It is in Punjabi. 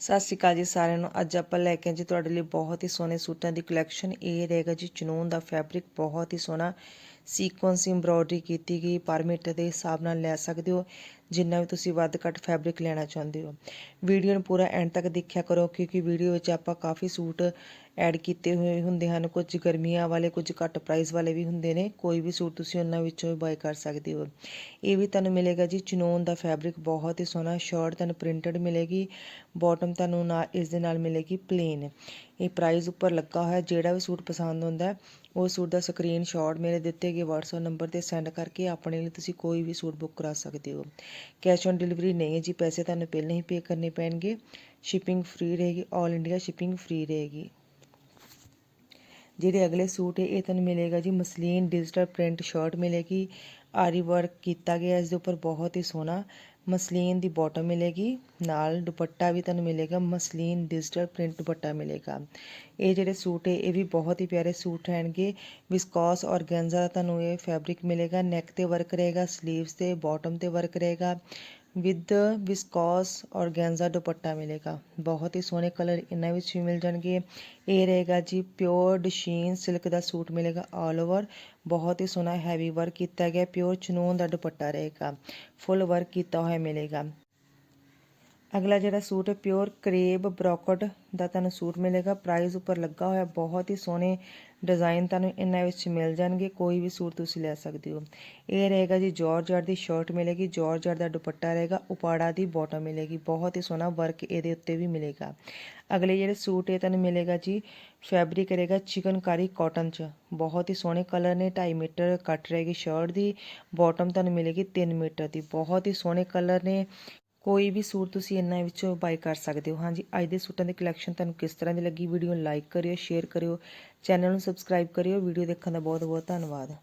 ਸਤਿ ਸ਼੍ਰੀ ਅਕਾਲ ਜੀ ਸਾਰਿਆਂ ਨੂੰ। ਅੱਜ ਆਪਾਂ ਲੈ ਕੇ ਆਏ ਜੀ ਤੁਹਾਡੇ ਲਈ ਬਹੁਤ ਹੀ ਸੋਹਣੇ ਸੂਟਾਂ ਦੀ ਕਲੈਕਸ਼ਨ ਇਹ ਰਹੇਗਾ ਜੀ ਚਨੂਨ ਦਾ ਫੈਬਰਿਕ ਬਹੁਤ ਹੀ ਸੋਹਣਾ ਸੀਕੁਐਂਸ ਇੰਬਰੋਇਡਰੀ ਕੀਤੀ ਗਈ ਪਰ ਮੀਟਰ ਦੇ ਹਿਸਾਬ ਨਾਲ ਲੈ ਸਕਦੇ ਹੋ, ਜਿੰਨਾ ਵੀ ਤੁਸੀਂ ਵੱਧ ਘੱਟ ਫੈਬਰਿਕ ਲੈਣਾ ਚਾਹੁੰਦੇ ਹੋ। ਵੀਡੀਓ ਨੂੰ ਪੂਰਾ ਐਂਡ ਤੱਕ ਦੇਖਿਆ ਕਰੋ, ਕਿਉਂਕਿ ਵੀਡੀਓ ਵਿੱਚ ਆਪਾਂ ਕਾਫੀ ਸੂਟ ਐਡ ਕੀਤੇ ਹੋਏ ਹੁੰਦੇ ਹਨ। ਕੁਝ ਗਰਮੀਆਂ ਵਾਲੇ, ਕੁਝ ਘੱਟ ਪ੍ਰਾਈਸ ਵਾਲੇ ਵੀ ਹੁੰਦੇ ਨੇ, ਕੋਈ ਵੀ ਸੂਟ ਤੁਸੀਂ ਉਹਨਾਂ ਵਿੱਚੋਂ ਬਾਈ ਕਰ ਸਕਦੇ ਹੋ। ਇਹ ਵੀ ਤੁਹਾਨੂੰ ਮਿਲੇਗਾ ਜੀ ਚਨੋਨ ਦਾ ਫੈਬਰਿਕ ਬਹੁਤ ਹੀ ਸੋਹਣਾ ਸ਼ਰਟ ਤੁਹਾਨੂੰ ਪ੍ਰਿੰਟਡ ਮਿਲੇਗੀ ਬਾਟਮ ਤੁਹਾਨੂੰ ਨਾਲ ਇਸ ਦੇ ਨਾਲ ਮਿਲੇਗੀ ਪਲੇਨ ਇਹ ਪ੍ਰਾਈਸ ਉੱਪਰ ਲੱਗਾ ਹੋਇਆ, ਜਿਹੜਾ ਵੀ ਸੂਟ ਪਸੰਦ ਹੁੰਦਾ ਉਹ ਸੂਟ ਦਾ ਸਕਰੀਨਸ਼ਾਟ ਮੇਰੇ ਦਿੱਤੇ ਗਏ ਵਟਸਐਪ ਨੰਬਰ ਤੇ ਸੈਂਡ ਕਰਕੇ ਆਪਣੇ ਲਈ ਤੁਸੀਂ ਕੋਈ ਵੀ ਸੂਟ ਬੁੱਕ ਕਰਾ ਸਕਦੇ ਹੋ। ਕੈਸ਼ ਔਨ ਡਿਲੀਵਰੀ ਨਹੀਂ ਹੈ ਜੀ, ਪੈਸੇ ਤੁਹਾਨੂੰ ਪਹਿਲਾਂ ਹੀ ਪੇ ਕਰਨੇ ਪੈਣਗੇ। ਸ਼ਿਪਿੰਗ ਫ੍ਰੀ ਰਹੇਗੀ 올 ਇੰਡੀਆ ਸ਼ਿਪਿੰਗ ਫ੍ਰੀ ਰਹੇਗੀ। ਜਿਹੜੇ ਅਗਲੇ ਸੂਟ ਹੈ, ਇਹ ਤੁਹਾਨੂੰ ਮਿਲੇਗਾ ਜੀ ਮਸਲੀਨ ਡਿਜੀਟਲ ਪ੍ਰਿੰਟ ਸ਼ਰਟ ਮਿਲੇਗੀ। ਆਰੀ ਵਰਕ ਕੀਤਾ ਗਿਆ, ਇਸ ਦੇ ਉੱਪਰ ਬਹੁਤ ਹੀ ਸੋਹਣਾ ਮਸਲੀਨ ਦੀ ਬਾਟਮ ਮਿਲੇਗੀ। ਨਾਲ ਦੁਪੱਟਾ ਵੀ ਤੁਹਾਨੂੰ ਮਿਲੇਗਾ, ਮਸਲੀਨ ਡਿਜੀਟਲ ਪ੍ਰਿੰਟ ਦੁਪੱਟਾ ਮਿਲੇਗਾ। ਇਹ ਜਿਹੜੇ ਸੂਟ ਹੈ, ਇਹ ਵੀ ਬਹੁਤ ਹੀ ਪਿਆਰੇ ਸੂਟ ਰਹਿਣਗੇ। ਵਿਸਕੋਸ ਔਰਗੈਂਜ਼ਾ ਦਾ ਤੁਹਾਨੂੰ ਇਹ ਫੈਬਰਿਕ ਮਿਲੇਗਾ ਨੈਕ ਤੇ ਵਰਕ ਰਹੇਗਾ ਸਲੀਵਸ ਤੇ ਬਾਟਮ ਤੇ ਵਰਕ ਰਹੇਗਾ। ਵਿਦ ਵਿਸਕੋਸ ਔਰਗੈਂਜ਼ਾ ਦੁਪੱਟਾ ਮਿਲੇਗਾ ਬਹੁਤ ਹੀ ਸੋਹਣੇ ਕਲਰ ਇਹਨਾਂ ਵਿੱਚ ਵੀ ਮਿਲ ਜਾਣਗੇ ਇਹ ਰਹੇਗਾ ਜੀ ਪਿਓਰ ਡਸ਼ੀਨ ਸਿਲਕ ਦਾ ਸੂਟ ਮਿਲੇਗਾ ਆਲ ਓਵਰ ਬਹੁਤ ਹੀ ਸੋਹਣਾ ਹੈਵੀ ਵਰਕ ਕੀਤਾ ਗਿਆ ਪਿਓਰ ਚਨੂਨ ਦਾ ਦੁਪੱਟਾ ਰਹੇਗਾ ਫੁੱਲ ਵਰਕ ਕੀਤਾ ਹੋਇਆ ਮਿਲੇਗਾ ਅਗਲਾ ਜਿਹੜਾ ਸੂਟ ਹੈ ਪਿਓਰ ਕਰੇਬ ਬ੍ਰੋਕਟ ਦਾ ਤੁਹਾਨੂੰ ਸੂਟ ਮਿਲੇਗਾ। ਪ੍ਰਾਈਸ ਉੱਪਰ ਲੱਗਾ ਹੋਇਆ ਬਹੁਤ ਹੀ ਸੋਹਣੇ ਡਿਜ਼ਾਈਨ ਤੁਹਾਨੂੰ ਇਹਨਾਂ ਵਿੱਚ ਮਿਲ ਜਾਣਗੇ। ਕੋਈ ਵੀ ਸੂਟ ਤੁਸੀਂ ਲੈ ਸਕਦੇ ਹੋ। ਇਹ ਰਹੇਗਾ ਜੀ ਜਾਰਜਟ ਦੀ ਸ਼ਰਟ ਮਿਲੇਗੀ। ਜਾਰਜਟ ਦਾ ਦੁਪੱਟਾ ਰਹੇਗਾ। ਉਪਾੜਾ ਦੀ ਬਾਟਮ ਮਿਲੇਗੀ। ਬਹੁਤ ਹੀ ਸੋਹਣਾ ਵਰਕ ਇਹਦੇ ਉੱਤੇ ਵੀ ਮਿਲੇਗਾ। ਅਗਲੇ ਜਿਹੜੇ ਸੂਟ ਇਹ ਤੁਹਾਨੂੰ ਮਿਲੇਗਾ ਜੀ ਫੈਬਰਿਕ ਰਹੇਗਾ ਚਿਕਨਕਾਰੀ ਕਾਟਨ ਚ। ਬਹੁਤ ਹੀ ਸੋਹਣੇ ਕਲਰ ਨੇ। 2.5 ਮੀਟਰ ਕੱਟ ਰਹੇਗੀ ਸ਼ਰਟ ਦੀ। ਬਾਟਮ ਤੁਹਾਨੂੰ ਮਿਲੇਗੀ 3 ਮੀਟਰ ਦੀ। ਬਹੁਤ ਹੀ ਸੋਹਣੇ ਕਲਰ ਨੇ। ਕੋਈ ਵੀ ਸੂਟ ਤੁਸੀਂ ਇਹਨਾਂ ਵਿੱਚੋਂ ਬਾਈ ਕਰ ਸਕਦੇ ਹੋ। ਹਾਂਜੀ, ਅੱਜ ਦੇ ਸੂਟਾਂ ਦੀ ਕਲੈਕਸ਼ਨ ਤੁਹਾਨੂੰ ਕਿਸ ਤਰ੍ਹਾਂ ਦੀ ਲੱਗੀ? ਵੀਡੀਓ ਨੂੰ ਲਾਈਕ ਕਰਿਓ ਸ਼ੇਅਰ ਕਰਿਓ ਚੈਨਲ ਨੂੰ ਸਬਸਕ੍ਰਾਈਬ ਕਰਿਓ। ਵੀਡੀਓ ਦੇਖਣ ਦਾ ਬਹੁਤ ਬਹੁਤ ਧੰਨਵਾਦ।